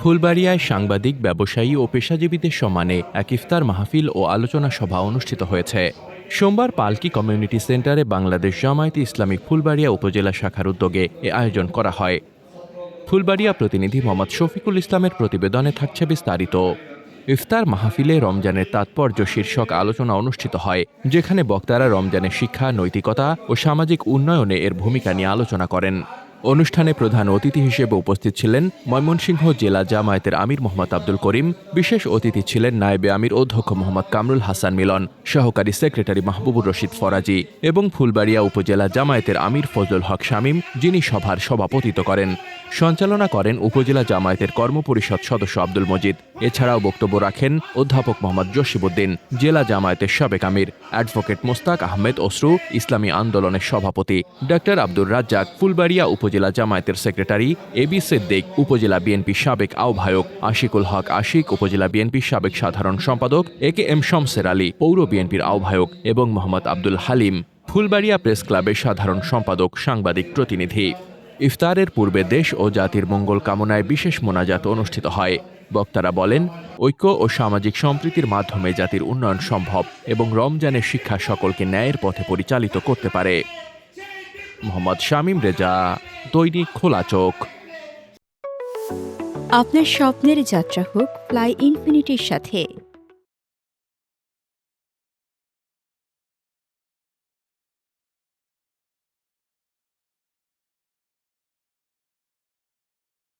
ফুলবাড়িয়ায় সাংবাদিক, ব্যবসায়ী ও পেশাজীবীদের সম্মানে এক ইফতার মাহফিল ও আলোচনা সভা অনুষ্ঠিত হয়েছে। সোমবার পালকি কমিউনিটি সেন্টারে বাংলাদেশ জামায়াতে ইসলামিক ফুলবাড়িয়া উপজেলা শাখার উদ্যোগে এ আয়োজন করা হয়। ফুলবাড়িয়া প্রতিনিধি মোহাম্মদ শফিকুল ইসলামের প্রতিবেদনে থাকছে বিস্তারিত। ইফতার মাহফিলে রমজানের তাৎপর্য শীর্ষক আলোচনা অনুষ্ঠিত হয়, যেখানে বক্তারা রমজানের শিক্ষা, নৈতিকতা ও সামাজিক উন্নয়নে এর ভূমিকা নিয়ে আলোচনা করেন। অনুষ্ঠানে প্রধান অতিথি হিসেবে উপস্থিত ছিলেন ময়মনসিংহ জেলা জামায়াতের আমির মোহাম্মদ আব্দুল করিম, বিশেষ অতিথি ছিলেন নায়েবে আমির অধ্যক্ষ মোহাম্মদ কামরুল হাসান মিলন, সহকারী সেক্রেটারি মাহবুবুর রশিদ ফরাজি এবং ফুলবাড়িয়া উপজেলা জামায়াতের আমির ফজল হক শামীম, যিনি সভার সভাপতিত্ব করেন। সঞ্চালনা করেন উপজেলা জামায়াতের কর্মপরিষদ সদস্য আব্দুল মজিদ। এছাড়াও বক্তব্য রাখেন অধ্যাপক মোহাম্মদ জসিবুদ্দিন জেলা জামায়াতের সাবেক আমির, অ্যাডভোকেট মোস্তাক আহমেদ ওসরু ইসলামী আন্দোলনের সভাপতি ডক্টর আব্দুর রাজ্জাক, ফুলবাড়িয়া উপজেলা জামায়াতের সেক্রেটারি এবি সিদ্দিক, উপজেলা বিএনপি সাবেক আহ্বায়ক, আশিকুল হক আশিক, উপজেলা বিএনপির সাবেক সাধারণ সম্পাদক, A K M Shamser Ali, পৌর বিএনপির আহ্বায়ক এবং মোহাম্মদ আব্দুল হালিম, ফুলবাড়িয়া প্রেস ক্লাবের সাধারণ সম্পাদক, সাংবাদিক প্রতিনিধি। ইফতারের পূর্বে দেশ ও জাতির মঙ্গল কামনায় বিশেষ মোনাজাত অনুষ্ঠিত হয়। বক্তারা বলেন, ঐক্য ও সামাজিক সম্প্রীতির মাধ্যমে জাতির উন্নয়ন সম্ভব এবং রমজানের শিক্ষা সকলকে ন্যায়ের পথে পরিচালিত করতে পারে। মোহাম্মদ শামীম রেজা, দৈনিক খোলা চোখ। আপনার স্বপ্নের যাত্রা হোক, ফ্লাই ইনফিনিটির সাথে।